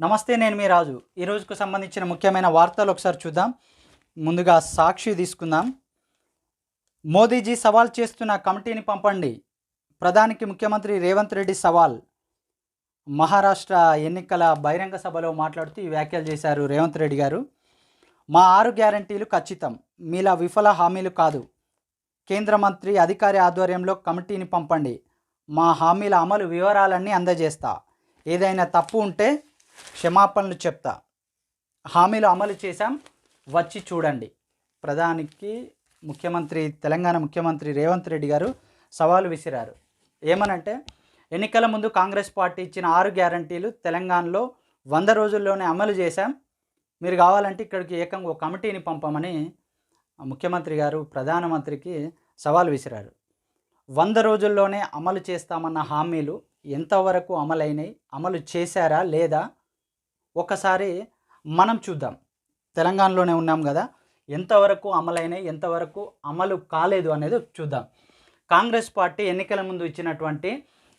నమస్తే నేను మీ రాజు. ఈ రోజుకు సంబంధించిన ముఖ్యమైన వార్తలు ఒకసారి చూద్దాం. ముందుగా సాక్షి తీసుకుందాం. మోదీజీ సవాల్ చేస్తున్న కమిటీని పంపండి. ప్రధానికి ముఖ్యమంత్రి రేవంత్ రెడ్డి సవాల్. మహారాష్ట్ర ఎన్నికల బహిరంగ సభలో మాట్లాడుతూ ఈ వ్యాఖ్యలు చేశారు రేవంత్ రెడ్డి గారు. మా ఆరు గ్యారంటీలు ఖచ్చితం. మీలా విఫల హామీలు కాదు. కేంద్ర మంత్రి అధికారి ఆధ్వర్యంలో కమిటీని పంపండి. మా హామీల అమలు వివరాలన్నీ అందజేస్తా. ఏదైనా తప్పు ఉంటే క్షమాపణలు చెప్తా. హామీలు అమలు చేశాం. వచ్చి చూడండి. ప్రధానికి ముఖ్యమంత్రి తెలంగాణ ముఖ్యమంత్రి రేవంత్ రెడ్డి గారు సవాలు విసిరారు. ఏమనంటే ఎన్నికల ముందు కాంగ్రెస్ పార్టీ ఇచ్చిన ఆరు గ్యారంటీలు తెలంగాణలో వంద రోజుల్లోనే అమలు చేశాం. మీరు కావాలంటే ఇక్కడికి ఏకంగా ఒక కమిటీని పంపమని ముఖ్యమంత్రి గారు ప్రధానమంత్రికి సవాల్ విసిరారు. వంద రోజుల్లోనే అమలు చేస్తామన్న హామీలు ఎంతవరకు అమలైనాయి అమలు చేశారా లేదా ఒకసారి మనం చూద్దాం. తెలంగాణలోనే ఉన్నాం కదా. ఎంతవరకు అమలైనాయి ఎంతవరకు అమలు కాలేదు అనేది చూద్దాం. కాంగ్రెస్ పార్టీ ఎన్నికల ముందు ఇచ్చినటువంటి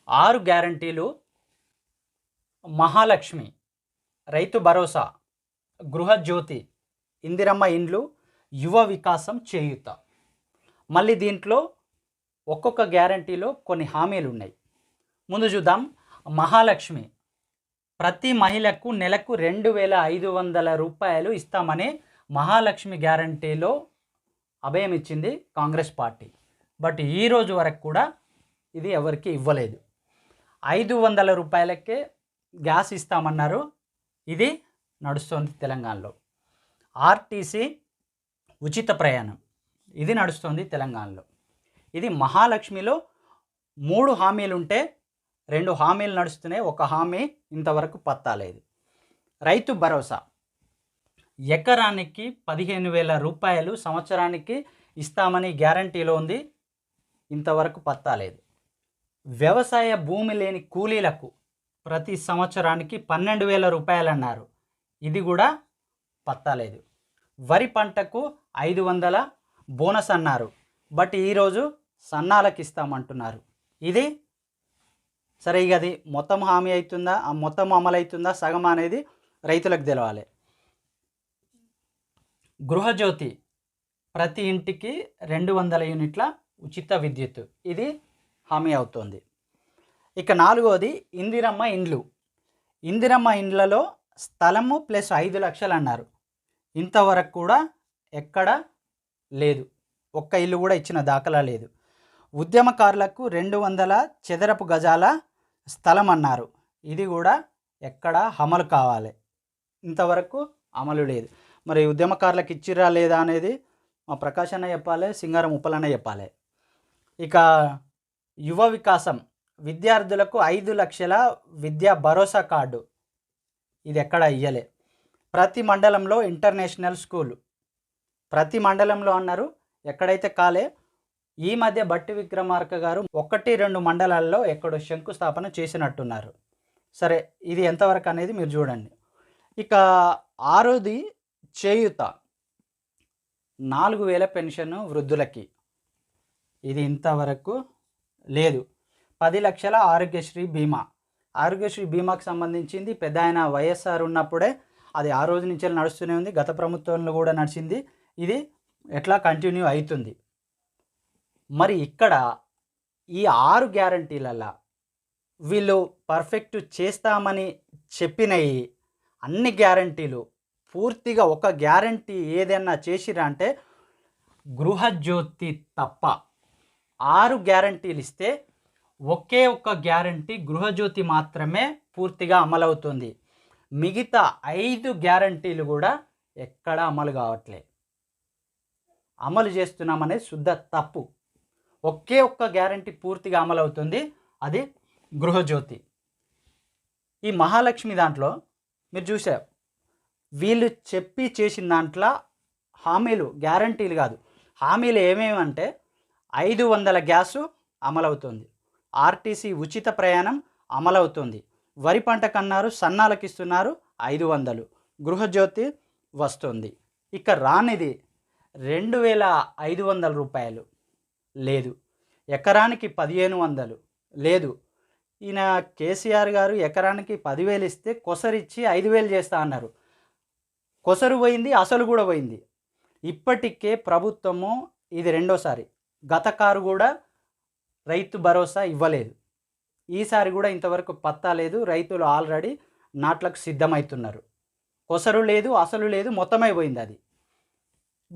ఆరు గ్యారంటీలు మహాలక్ష్మి రైతు భరోసా గృహజ్యోతి ఇందిరమ్మ ఇండ్లు యువ వికాసం చేయుత. మళ్ళీ దీంట్లో ఒక్కొక్క గ్యారంటీలో కొన్ని హామీలు ఉన్నాయి ముందు చూద్దాం. మహాలక్ష్మి ప్రతి మహిళకు నెలకు రెండు వేల ఐదు వందల రూపాయలు ఇస్తామని మహాలక్ష్మి గ్యారంటీలో అభయం ఇచ్చింది కాంగ్రెస్ పార్టీ. బట్ ఈ రోజు వరకు కూడా ఇది ఎవరికి ఇవ్వలేదు. ఐదు వందల రూపాయలకే గ్యాస్ ఇస్తామన్నారు. ఇది నడుస్తోంది తెలంగాణలో. ఆర్టీసీ ఉచిత ప్రయాణం. ఇది నడుస్తోంది తెలంగాణలో. ఇది మహాలక్ష్మిలో మూడు హామీలు ఉంటే రెండు హామీలు నడుస్తున్నాయి. ఒక హామీ ఇంతవరకు పత్తాలేదు. రైతు భరోసా. ఎకరానికి పదిహేను వేల రూపాయలు సంవత్సరానికి ఇస్తామని గ్యారంటీలో ఉంది. ఇంతవరకు పత్తాలేదు. వ్యవసాయ భూమి లేని కూలీలకు ప్రతి సంవత్సరానికి పన్నెండు వేల రూపాయలు అన్నారు ఇది కూడా పత్తాలేదు. వరి పంటకు ఐదు వందల బోనస్ అన్నారు. బట్ ఈరోజు సన్నాలకు ఇస్తామంటున్నారు ఇది సరే ఇక అది మొత్తం హామీ అవుతుందా ఆ మొత్తం అమలు అవుతుందా సగం అనేది రైతులకు తెలవాలి. గృహజ్యోతి ప్రతి ఇంటికి రెండు వందల యూనిట్ల ఉచిత విద్యుత్ ఇది హామీ అవుతుంది. ఇక నాలుగోది ఇందిరమ్మ ఇండ్లు. ఇందిరమ్మ ఇండ్లలో స్థలము ప్లస్ ఐదు లక్షలు అన్నారు. ఇంతవరకు కూడా ఎక్కడ లేదు. ఒక్క ఇల్లు కూడా ఇచ్చిన దాఖలా లేదు. ఉద్యమకారులకు రెండు వందల చదరపు గజాల స్థలం అన్నారు ఇది కూడా ఎక్కడ అమలు కావాలి. ఇంతవరకు అమలు లేదు. మరి ఉద్యమకారులకు ఇచ్చిరా లేదా అనేది మా ప్రకాష్ అన్న చెప్పాలి సింగారం ఉప్పలన్న చెప్పాలి. ఇక యువ వికాసం. విద్యార్థులకు ఐదు లక్షల విద్యా భరోసా కార్డు. ఇది ఎక్కడ ఇయ్యలే. ప్రతి మండలంలో ఇంటర్నేషనల్ స్కూల్. ప్రతి మండలంలో అన్నారు ఎక్కడైతే కాలే ఈ మధ్య బట్టి విక్రమార్క గారు ఒకటి రెండు మండలాల్లో ఎక్కడో శంకుస్థాపన చేసినట్టున్నారు. సరే ఇది ఎంతవరకు అనేది మీరు చూడండి. ఇక ఆరోది చేయుత. నాలుగు వేల పెన్షన్ వృద్ధులకి. ఇది ఇంతవరకు లేదు. పది లక్షల ఆరోగ్యశ్రీ బీమా. ఆరోగ్యశ్రీ బీమాకు సంబంధించింది పెద్ద ఆయన వైఎస్ఆర్ ఉన్నప్పుడే అది ఆ రోజు నుంచి నడుస్తూనే ఉంది. గత ప్రభుత్వంలో కూడా నడిచింది. ఇది ఎట్లా కంటిన్యూ అవుతుంది? మరి ఇక్కడ ఈ ఆరు గ్యారంటీలల్లా వీళ్ళు పర్ఫెక్ట్ చేస్తామని చెప్పినవి అన్ని గ్యారంటీలు. పూర్తిగా ఒక గ్యారంటీ ఏదైనా చేసిరా అంటే గృహజ్యోతి తప్ప. ఆరు గ్యారంటీలు ఇస్తే ఒకే ఒక్క గ్యారంటీ గృహజ్యోతి మాత్రమే పూర్తిగా అమలవుతుంది. మిగతా ఐదు గ్యారంటీలు కూడా ఎక్కడ అమలు కావట్లే. అమలు చేస్తున్నామనేది శుద్ధ తప్పు. ఒకే ఒక్క గ్యారంటీ పూర్తిగా అమలవుతుంది అది గృహజ్యోతి. ఈ మహాలక్ష్మి దాంట్లో మీరు చూసారు వీళ్ళు చెప్పి చేసిన దాంట్లో హామీలు గ్యారంటీలు కాదు. హామీలు ఏమేమంటే ఐదు వందల గ్యాసు అమలవుతుంది. ఆర్టీసీ ఉచిత ప్రయాణం అమలవుతుంది. వరి పంట కన్నారు సన్నాలకు ఇస్తున్నారు ఐదు వందలు. గృహజ్యోతి వస్తుంది. ఇక రానిది రెండు వేల ఐదు వందల రూపాయలు. లేదు. ఎకరానికి పదిహేను వందలు. లేదు. ఈయన కేసీఆర్ గారు ఎకరానికి పదివేలు ఇస్తే కొసరిచ్చి ఐదు వేలు చేస్తా అన్నారు. కొసరు పోయింది అసలు కూడా పోయింది. ఇప్పటికే ప్రభుత్వము ఇది రెండోసారి. గత కారు కూడా రైతు భరోసా ఇవ్వలేదు. ఈసారి కూడా ఇంతవరకు పత్తా లేదు. రైతులు ఆల్రెడీ నాట్లకు సిద్ధమవుతున్నారు కొసరు లేదు అసలు లేదు మొత్తమైపోయింది అది.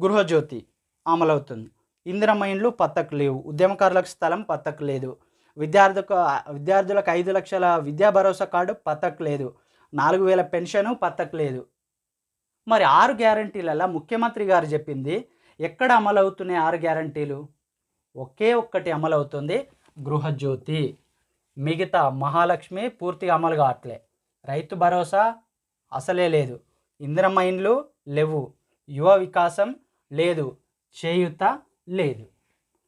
గృహజ్యోతి అమలవుతుంది. ఇందిరమ్మ పత్తకు లేవు. ఉద్యమకారులకు స్థలం పత్తకు లేదు. విద్యార్థులకు విద్యార్థులకు ఐదు లక్షల విద్యా భరోసా కార్డు పత్తకు లేదు. నాలుగు వేల పెన్షను పత్తకు లేదు. మరి ఆరు గ్యారంటీలలో ముఖ్యమంత్రి గారు చెప్పింది ఎక్కడ అమలవుతున్నాయి ఆరు గ్యారంటీలు? ఒకే ఒక్కటి అమలవుతుంది గృహజ్యోతి. మిగతా మహాలక్ష్మి పూర్తిగా అమలు కావట్లే. రైతు భరోసా అసలే లేదు. ఇందిరమ్మ లేవు. యువ వికాసం లేదు. చేయుత లేదు.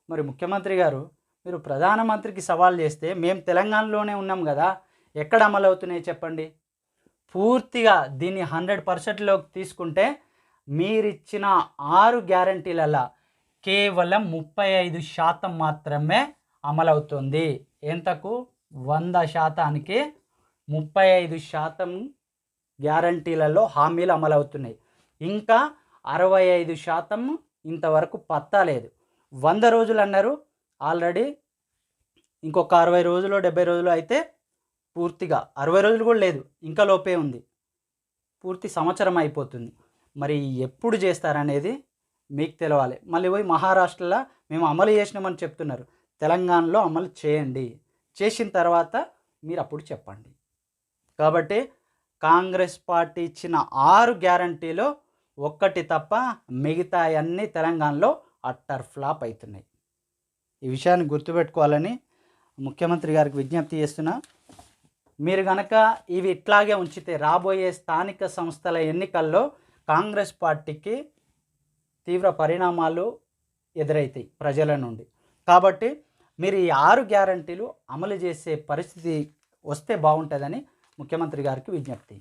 మరి ముఖ్యమంత్రి గారు మీరు ప్రధానమంత్రికి సవాల్ చేస్తే మేము తెలంగాణలోనే ఉన్నాం కదా ఎక్కడ అమలవుతున్నాయి చెప్పండి? పూర్తిగా దీన్ని హండ్రెడ్ పర్సెంట్లోకి తీసుకుంటే మీరిచ్చిన ఆరు గ్యారంటీలలో కేవలం ముప్పై ఐదు శాతం మాత్రమే అమలవుతుంది. ఎంతకు? వంద శాతానికి ముప్పై ఐదు శాతం గ్యారంటీలలో హామీలు అమలవుతున్నాయి. ఇంకా అరవై ఐదు శాతం ఇంతవరకు పత్తా లేదు. వంద రోజులు అన్నారు. ఆల్రెడీ ఇంకొక అరవై రోజులు డెబ్బై రోజులు అయితే పూర్తిగా. అరవై రోజులు కూడా లేదు. ఇంకా లోపే ఉంది. పూర్తి సంవత్సరం అయిపోతుంది. మరి ఎప్పుడు చేస్తారనేది మీకు తెలవాలి. మళ్ళీ పోయి మహారాష్ట్రలో మేము అమలు చేసినామని చెప్తున్నారు. తెలంగాణలో అమలు చేయండి. చేసిన తర్వాత మీరు అప్పుడు చెప్పండి. కాబట్టి కాంగ్రెస్ పార్టీ ఇచ్చిన ఆరు గ్యారంటీలో ఒక్కటి తప్ప మిగతా అన్నీ తెలంగాణలో అట్టర్ ఫ్లాప్ అవుతున్నాయి ఈ విషయాన్ని గుర్తుపెట్టుకోవాలని ముఖ్యమంత్రి గారికి విజ్ఞప్తి చేస్తున్నా. మీరు గనక ఇవి ఇట్లాగే ఉంచితే రాబోయే స్థానిక సంస్థల ఎన్నికల్లో కాంగ్రెస్ పార్టీకి తీవ్ర పరిణామాలు ఎదురవుతాయి ప్రజల నుండి. కాబట్టి మీరు ఈ ఆరు గ్యారంటీలు అమలు చేసే పరిస్థితి వస్తే బాగుంటుందని ముఖ్యమంత్రి గారికి విజ్ఞప్తి.